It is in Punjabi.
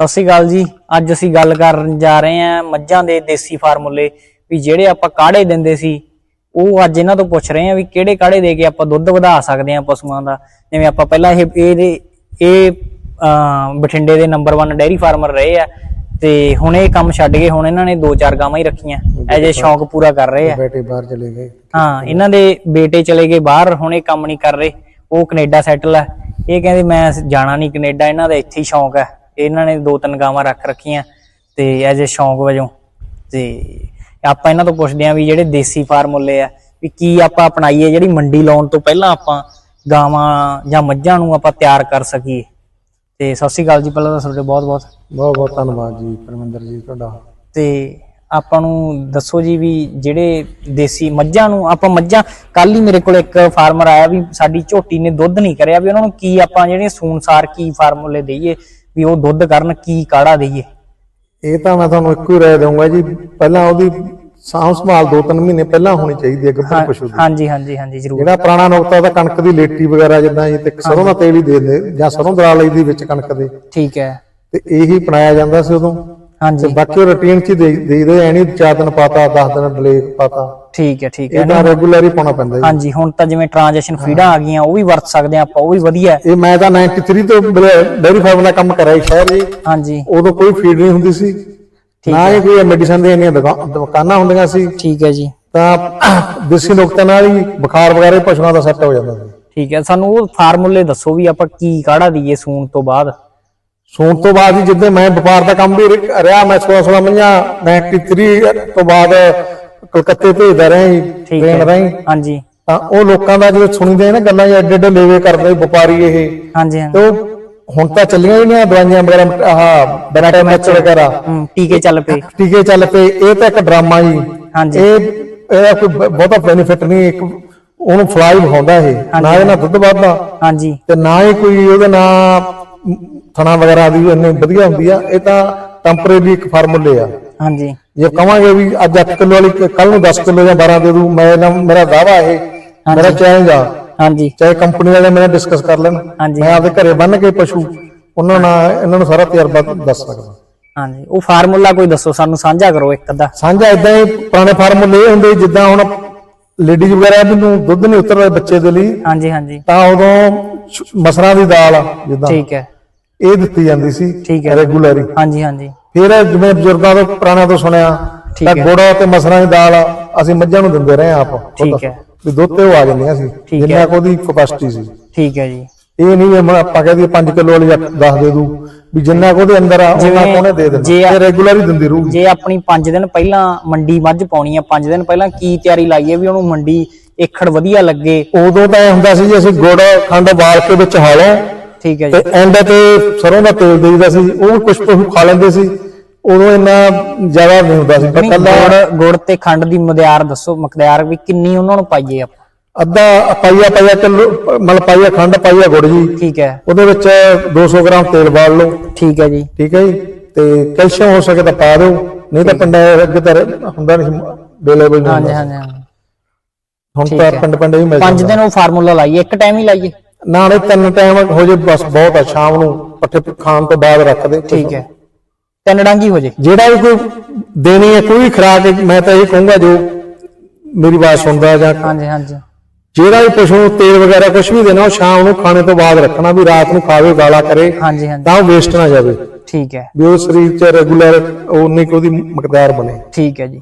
ਸਤਿ ਸ਼੍ਰੀ ਅਕਾਲ ਜੀ। ਅੱਜ ਅਸੀਂ ਗੱਲ ਕਰਨ ਜਾ ਰਹੇ ਹਾਂ ਮੱਝਾਂ ਦੇ ਦੇਸੀ ਫਾਰਮੂਲੇ ਵੀ ਜਿਹੜੇ ਆਪਾਂ ਕਾੜੇ ਦਿੰਦੇ ਸੀ ਉਹ ਅੱਜ ਇਹਨਾਂ ਤੋਂ ਪੁੱਛ ਰਹੇ ਹਾਂ ਵੀ ਕਿਹੜੇ ਕਾੜੇ ਦੇ ਕੇ ਆਪਾਂ ਦੁੱਧ ਵਧਾ ਸਕਦੇ ਹਾਂ ਪਸ਼ੂਆਂ ਦਾ। ਜਿਵੇਂ ਆਪਾਂ ਪਹਿਲਾਂ ਇਹ ਇਹ ਅਮ, ਬਠਿੰਡੇ ਦੇ ਨੰਬਰ 1 ਡੈਰੀ ਫਾਰਮਰ ਰਹੇ ਆ ਤੇ ਹੁਣ ਇਹ ਕੰਮ ਛੱਡ ਕੇ ਹੁਣ ਇਹਨਾਂ ਨੇ ਦੋ ਚਾਰ ਗਾਵਾਂ ਹੀ ਰੱਖੀਆਂ। ਐਜੇ ਸ਼ੌਂਕ ਪੂਰਾ ਕਰ ਰਹੇ ਆ। ਬੇਟੇ ਬਾਹਰ ਚਲੇ ਗਏ। ਹਾਂ ਇਹਨਾਂ ਦੇ ਬੇਟੇ ਚਲੇ ਗਏ ਬਾਹਰ ਹੁਣ ਇਹ ਕੰਮ ਨਹੀਂ ਕਰ ਰਹੇ। ਉਹ ਕੈਨੇਡਾ ਸੈਟਲ ਹੈ ਇਹ ਕਹਿੰਦੇ ਮੈਂ ਜਾਣਾ ਨਹੀਂ ਕੈਨੇਡਾ ਇਹਨਾਂ ਦਾ ਇੱਥੇ ਹੀ ਸ਼ੌਂਕ ਹੈ ਇਹਨਾਂ ਨੇ ਦੋ ਤਿੰਨ ਗਾਵਾਂ ਰੱਖ ਰੱਖੀਆਂ ਤੇ ਐਜ ਅ ਸ਼ੌਂਕ ਵਜੋਂ ਤੇ ਆਪਾਂ ਇਹਨਾਂ ਤੋਂ ਪੁੱਛਦੇ ਆਂ ਵੀ ਜਿਹੜੇ ਦੇਸੀ ਫਾਰਮੂਲੇ ਆ ਵੀ ਕੀ ਆਪਾਂ ਅਪਣਾਈਏ ਜਿਹੜੀ ਮੰਡੀ ਲਾਉਣ ਤੋਂ ਪਹਿਲਾਂ ਆਪਾਂ ਗਾਵਾਂ ਜਾਂ ਮੱਝਾਂ ਨੂੰ ਆਪਾਂ ਤਿਆਰ ਕਰ ਸਕੀਏ। ਤੇ ਸਤਿ ਸ਼੍ਰੀ ਅਕਾਲ ਜੀ ਪਹਿਲਾਂ ਤਾਂ ਤੁਹਾਡੇ ਬਹੁਤ ਬਹੁਤ। ਬਹੁਤ ਬਹੁਤ ਧੰਨਵਾਦ ਜੀ ਪਰਮਿੰਦਰ ਜੀ ਤੁਹਾਡਾ। ਤੇ ਆਪਾਂ ਨੂੰ ਦੱਸੋ ਜੀ ਵੀ ਜਿਹੜੇ ਦੇਸੀ ਮੱਝਾਂ ਨੂੰ ਆਪਾਂ ਮੱਝਾਂ ਕੱਲ ਹੀ ਮੇਰੇ ਕੋਲ ਇੱਕ ਫਾਰਮਰ ਆਇਆ ਵੀ ਸਾਡੀ ਝੋਟੀ ਨੇ ਦੁੱਧ ਨਹੀਂ ਕਰਿਆ ਵੀ ਉਹਨਾਂ ਨੂੰ ਕੀ ਆਪਾਂ ਜਿਹੜੀਆਂ ਸੂਨਸਾਰ ਕੀ ਫਾਰਮੂਲੇ ਦਈਏ ਵੀ ਉਹ ਦੁੱਧ ਕਰਨ ਕੀ ਕਾੜਾ ਦਈਏ? ਇਹ ਤਾਂ ਮੈਂ ਤੁਹਾਨੂੰ ਇੱਕੋ ਹੀ ਰਾਏ ਦਊਂਗਾ ਜੀ ਪਹਿਲਾਂ ਉਹਦੀ ਸਾਂਭ ਸੰਭਾਲ ਦੋ ਤਿੰਨ ਮਹੀਨੇ ਪਹਿਲਾਂ ਹੋਣੀ ਚਾਹੀਦੀ ਹੈ ਗੱਭਰੂ ਪਸ਼ੂ ਦੀ। ਹਾਂਜੀ ਹਾਂਜੀ ਹਾਂਜੀ ਜ਼ਰੂਰ। ਜਿਹੜਾ ਪੁਰਾਣਾ ਨੁਕਤਾ ਤਾਂ ਕਣਕ ਦੀ ਲੇਟੀ ਵਗੈਰਾ ਜਿੱਦਾਂ ਜੀ ਤੇ ਸਰੋਂ ਦਾ ਤੇਲ ਹੀ ਦੇ ਦਿੰਦੇ ਜਾਂ ਸਰੋਂ ਦਰਾ ਲਈ ਦੀ ਵਿੱਚ ਕਣਕ ਦੇ। ਠੀਕ ਹੈ। ਤੇ ਇਹੀ ਬਣਾਇਆ ਜਾਂਦਾ ਸੀ ਉਦੋਂ। ਤੇ ਹਾਂਜੀ ਬਾਕੀ ਰੁਟੀਨ ਚ ਹੀ ਦੇ ਦੇਈਦੇ ਐ ਨਹੀਂ ਚਾਰ ਦਿਨ ਪਾਤਾ 10 ਦਿਨ ਬਲੇਕ ਪਾਤਾ। ਠੀਕ ਹੈ ਠੀਕ ਹੈ। ਇਹ ਤਾਂ ਰੈਗੂਲਰ ਹੀ ਪਾਉਣਾ ਪੈਂਦਾ ਜੀ। ਹਾਂਜੀ ਹੁਣ ਤਾਂ ਜਿਵੇਂ ਟ੍ਰਾਂਜੈਕਸ਼ਨ ਫੀਡਾਂ ਆ ਗਈਆਂ ਉਹ ਵੀ ਵਰਤ ਸਕਦੇ ਆ ਆਪਾਂ ਉਹ ਵੀ ਵਧੀਆ ਹੈ। ਇਹ ਮੈਂ ਤਾਂ 93 ਤੋਂ ਡੇਅਰੀ ਫਾਰਮ ਦਾ ਕੰਮ ਕਰਿਆ ਸੀ ਸ਼ਹਿਰ ਜੀ। ਹਾਂਜੀ। ਉਦੋਂ ਕੋਈ ਫੀਡ ਨਹੀਂ ਹੁੰਦੀ ਸੀ। ਨਾ ਹੀ। ਕੋਈ ਮੈਡੀਸਨ ਦੀਆਂ ਇੰਨੀਆਂ ਦੁਕਾ- ਦੁਕਾਨਾਂ ਹੁੰਦੀਆਂ ਸੀ। ਠੀਕ ਹੈ ਜੀ। ਤਾਂ ਦੇਸੀ ਨੁਕਤੇ ਨਾਲ ਹੀ ਬੁਖਾਰ ਵਗੈਰਾ ਹੀ ਪਸ਼ੂਆਂ ਦਾ ਸੈੱਟ ਹੋ ਜਾਂਦਾ ਸੀ। ਠੀਕ ਹੈ ਸਾਨੂੰ ਉਹ ਫਾਰਮੂਲੇ ਦੱਸੋ ਵੀ ਆਪਾਂ ਕੀ ਕਾੜਾ ਦਈਏ ਸੂਣ ਤੋਂ ਬਾਅਦ। ਸੂਣ ਤੋਂ ਬਾਅਦ ਹੀ ਜਿੱਦੇ ਮੈਂ ਵਪਾਰ ਦਾ ਕੰਮ ਵੀ ਰਿਹਾ ਮੈਂ 16 16 ਮਹੀਨਾ 93 ਤੋਂ ਬਾਅਦ ਕਲਕੱਤੇ ਭੇਜਦਾ ਰਿਹਾ ਜੀ ਠੀਕ ਟ੍ਰੇਨ ਹੈ। ਰਾਹੀਂ। ਹਾਂਜੀ। ਤਾਂ ਉਹ ਲੋਕਾਂ ਦਾ ਜਦੋਂ ਸੁਣੀਦੇ ਨਾ ਗੱਲਾਂ ਇਹ ਐਡੇ ਐਡੇ ਲੇਵੇ ਕਰਦੇ ਵਪਾਰੀ ਇਹ। ਹਾਂਜੀ ਹਾਂਜੀ। ਤੇ ਉਹ ਹੁਣ ਤਾਂ ਚੱਲੀਆਂ ਹੀ ਨਹੀਂ ਦਵਾਈਆਂ ਵਗੈਰਾ ਆਹ ਬੈਟਾ ਮੈਚ ਵਗੈਰਾ। ਟੀਕੇ ਚੱਲ ਪਏ। ਟੀਕੇ ਚੱਲ ਪਏ। ਇਹ ਤਾਂ ਇੱਕ ਡਰਾਮਾ ਜੀ। ਹਾਂਜੀ। ਇਹ ਇਹਦਾ ਕੋਈ ਬ- ਬਹੁਤਾ ਬੈਨੀਫਿਟ ਨਹੀਂ ਇੱਕ ਉਹਨੂੰ ਫਲਾਈ ਵਿਖਾਉਂਦਾ ਇਹ। ਨਾ ਇਹ ਨਾ ਦੁੱਧ ਵੱਧਦਾ। ਹਾਂਜੀ। ਤੇ ਨਾ ਹੀ ਕੋਈ ਉਹਦੇ ਨਾਲ ਥਣਾ ਵਗੈਰਾ ਦੀ ਇੰਨੀ ਵਧੀਆ ਹੁੰਦੀ ਆ ਇਹ ਤਾਂ ਟੈਂਪਰੇਰੀ ਇੱਕ ਫਾਰਮੂਲੇ ਆ। ਹਾਂਜੀ। ਜੇ ਕਵਾਂਗੇ ਵੀ ਅੱਜ 8 ਕਿਲੋ ਵਾਲੀ ਕੱਲ ਨੂੰ 10 ਕਿਲੋ ਜਾਂ 12 ਦੇ ਦੂ ਮੈਂ ਨਾ- ਮੇਰਾ ਦਾਵਾ ਇਹ ਮੇਰਾ ਚੈਲੰਜ ਆ। ਹਾਂਜੀ। ਚਾਹੇ ਕੰਪਨੀ ਵਾਲੇ ਮੇਰੇ ਡਿਸਕਸ ਕਰ ਲੈਣ। ਮੈਂ ਆਪਦੇ ਘਰੇ ਬੰਨ ਕੇ ਪਸ਼ੂ ਉਹਨਾਂ ਨਾਲ ਇਹਨਾਂ ਨੂੰ ਸਾਰਾ ਤਜਰਬਾ ਦੱਸ ਸਕਦਾ। ਹਾਂਜੀ। ਉਹ ਫਾਰਮੂਲਾ ਕੋਈ ਦੱਸੋ ਸਾਨੂੰ ਸਾਂਝਾ ਕਰੋ ਇੱਕ ਅੱਧਾ। ਸਾਂਝਾ ਇਦਾਂ ਹੀ ਪੁਰਾਣੇ ਫਾਰਮੂਲੇ ਇਹ ਹੁੰਦੇ ਜਿੱਦਾਂ ਹੁਣ ਲੇਡੀਜ਼ ਵਗੈਰਾ ਨੂੰ ਦੁੱਧ ਨਹੀਂ ਉਤਰਦਾ ਬੱਚੇ ਦੇ ਲਈ ਹਾਂਜੀ ਹਾਂਜੀ। ਤਾਂ ਉਦੋਂ ਮਸਰਾਂ ਦੀ ਦਾਲ ਆ ਜਿੱਦਾਂ। ਠੀਕ ਹੈ। ਇਹ ਦਿੱਤੀ ਜਾਂਦੀ ਸੀ ਠੀਕ ਹੈ। ਰੈਗੂਲਰੀ ਹਾਂਜੀ ਹਾਂਜੀ ਫਿਰ ਜਿਵੇਂ ਬਜ਼ੁਰਗਾਂ ਤੋਂ ਪੁਰਾਣਿਆਂ ਤੋਂ ਸੁਣਿਆ ਠੀਕ ਤਾਂ ਹੈ। ਗੁੜ ਤੇ ਮਸਰਾਂ ਦੀ ਦਾਲ ਅਸੀਂ ਮੱਝਾਂ ਨੂੰ ਦਿੰਦੇ ਰਹੇ ਆਪ ਖੁਦ। ਠੀਕ ਹੈ। ਵੀ ਦੁੱਧ ਤੇ ਉਹ ਆ ਜਾਂਦੀਆਂ ਸੀ ਠੀਕ ਹੈ। ਜਿੰਨਾ ਕੁ ਉਹਦੀ ਕਪੈਸਿਟੀ ਸੀ ਠੀਕ ਹੈ ਜੀ ਇਹ ਨਹੀਂ ਵੀ ਹੁਣ ਆਪਾਂ ਕਹਦੇ 5 ਕਿਲੋ ਵਾਲੀ 10 ਦੇ ਦੂ ਵੀ ਜਿੰਨਾ ਕੁ ਉਹਦੇ ਅੰਦਰ ਆ ਉਹਨਾਂ ਜਿਵੇਂ ਕੋਨੇ ਦੇ ਦੇਣਾ ਜੇ ਆ- ਇਹ ਰੈਗੂਲਰ ਹੀ ਦਿੰਦੀ ਰਹੂਗੀ ਜੇ ਆਪਣੀ 5 ਦਿਨ ਪਹਿਲਾਂ ਮੰਡੀ ਮੱਝ ਪਾਉਣੀ ਆ 5 ਦਿਨ ਪਹਿਲਾਂ ਕੀ ਤਿਆਰੀ ਲਾਈਏ ਵੀ ਉਹਨੂੰ ਮੰਡੀ ਏਖੜ ਵਧੀਆ ਲੱਗੇ ਉਦੋਂ ਤਾਂ ਇਹ ਹੁੰਦਾ ਸੀ ਜੀ ਅਸੀਂ ਗੁੜ ਖੰਡ ਉਬਾਲ ਕੇ ਵਿੱਚ ਹਾਲੋ ਠੀਕ ਹੈ ਤੇ ਜੀ ਐਂਡ ਤੇ ਸਰੋਂ ਦਾ ਤੇਲ ਦੇਈਦਾ ਸੀ ਉਹ ਕੁਝ ਪਸ਼ੂ ਖਾ ਲੈਂਦੇ ਸੀ ਉਦੋਂ ਇੰਨਾ ਜ਼ਿਆਦਾ ਨਹੀਂ ਹੁੰਦਾ ਸੀ ਪਰ ਕੱਲਾ ਗੁੜ ਗੁੜ ਤੇ ਖੰਡ ਦੀ ਮਦਿਆਰ ਦੱਸੋ ਮਕਦਾਰ ਵੀ ਕਿੰਨੀ ਉਹਨਾਂ ਨੂੰ ਪਾਈਏ ਆਪਾਂ? ਅੱਧਾ ਪਾਈਆ ਪਾਈਆ ਕਿਲੋ ਮਤਲਬ ਪਾਈਆ ਖੰਡ ਪਾਈਆ ਗੁੜ ਜੀ। ਠੀਕ ਹੈ। ਉਹਦੇ ਵਿੱਚ 200 ਗ੍ਰਾਮ ਤੇਲ ਬਾਲ ਲਓ। ਠੀਕ ਹੈ ਜੀ। ਠੀਕ ਹੈ ਜੀ? ਤੇ ਕੈਲਸ਼ੀਅਮ ਹੋ ਸਕੇ ਤਾਂ ਪਾ ਦਿਓ। ਨਹੀਂ ਤਾਂ ਪਿੰਡਾਂ ਅੱਗੇ ਤਾਂ ਹੁੰਦਾ ਨਹੀਂ ਅਵੇਲੇਬਲ ਨਹੀਂ ਹਾਂਜੀ ਹੁੰਦਾ ਹਾਂਜੀ ਹਾਂਜੀ। ਹੁਣ ਤਾਂ। ਪਿੰਡ ਪਿੰਡ ਹੀ ਮਿਲ 5 ਜਾਂਦਾ ਦਿਨ ਉਹ ਫਾਰਮੂਲਾ ਲਾਈਏ ਇੱਕ ਟਾਈਮ ਹੀ ਲਾਈਏ। ਨਾਲੇ ਤਿੰਨ ਟਾਈਮ ਹੋ ਜੇ ਬਸ ਬਹੁਤ ਆ ਸ਼ਾਮ ਨੂੰ ਪੱਠੇ ਖਾਣ ਤੋਂ ਬਾਅਦ ਰੱਖ ਦੇ ਠੀਕ ਹੈ। ਤਿੰਨ ਡਾਂਗੀ ਹੋ ਜੇ। ਜਿਹੜਾ ਵੀ ਕੋਈ ਦੇਣੀ ਹੈ ਕੋਈ ਖੁਰਾਕ ਮੈਂ ਤਾਂ ਇਹ ਕਹੂੰਗਾ ਜੋ ਮੇਰੀ ਬਾਤ ਸੁਣਦਾ ਜਾਂ ਹਾਂਜੀ ਹਾਂਜੀ। ਜਿਹੜਾ ਵੀ ਪਸ਼ੂ ਨੂੰ ਤੇਲ ਵਗੈਰਾ ਕੁਝ ਵੀ ਦੇਣਾ ਉਹ ਸ਼ਾਮ ਨੂੰ ਖਾਣੇ ਤੋਂ ਬਾਅਦ ਰੱਖਣਾ ਵੀ ਰਾਤ ਨੂੰ ਖਾਵੇ ਗਾਲਾ ਕਰੇ ਹਾਂਜੀ ਹਾਂਜੀ। ਤਾਂ ਉਹ ਵੇਸਟ ਨਾ ਜਾਵੇ। ਠੀਕ ਹੈ। ਵੀ ਉਹ ਸਰੀਰ 'ਚ ਰੈਗੂਲਰ ਉਨੀ ਕੁ ਉਹਦੀ ਮਕਦਾਰ ਬਣੇ। ਠੀਕ ਹੈ ਜੀ।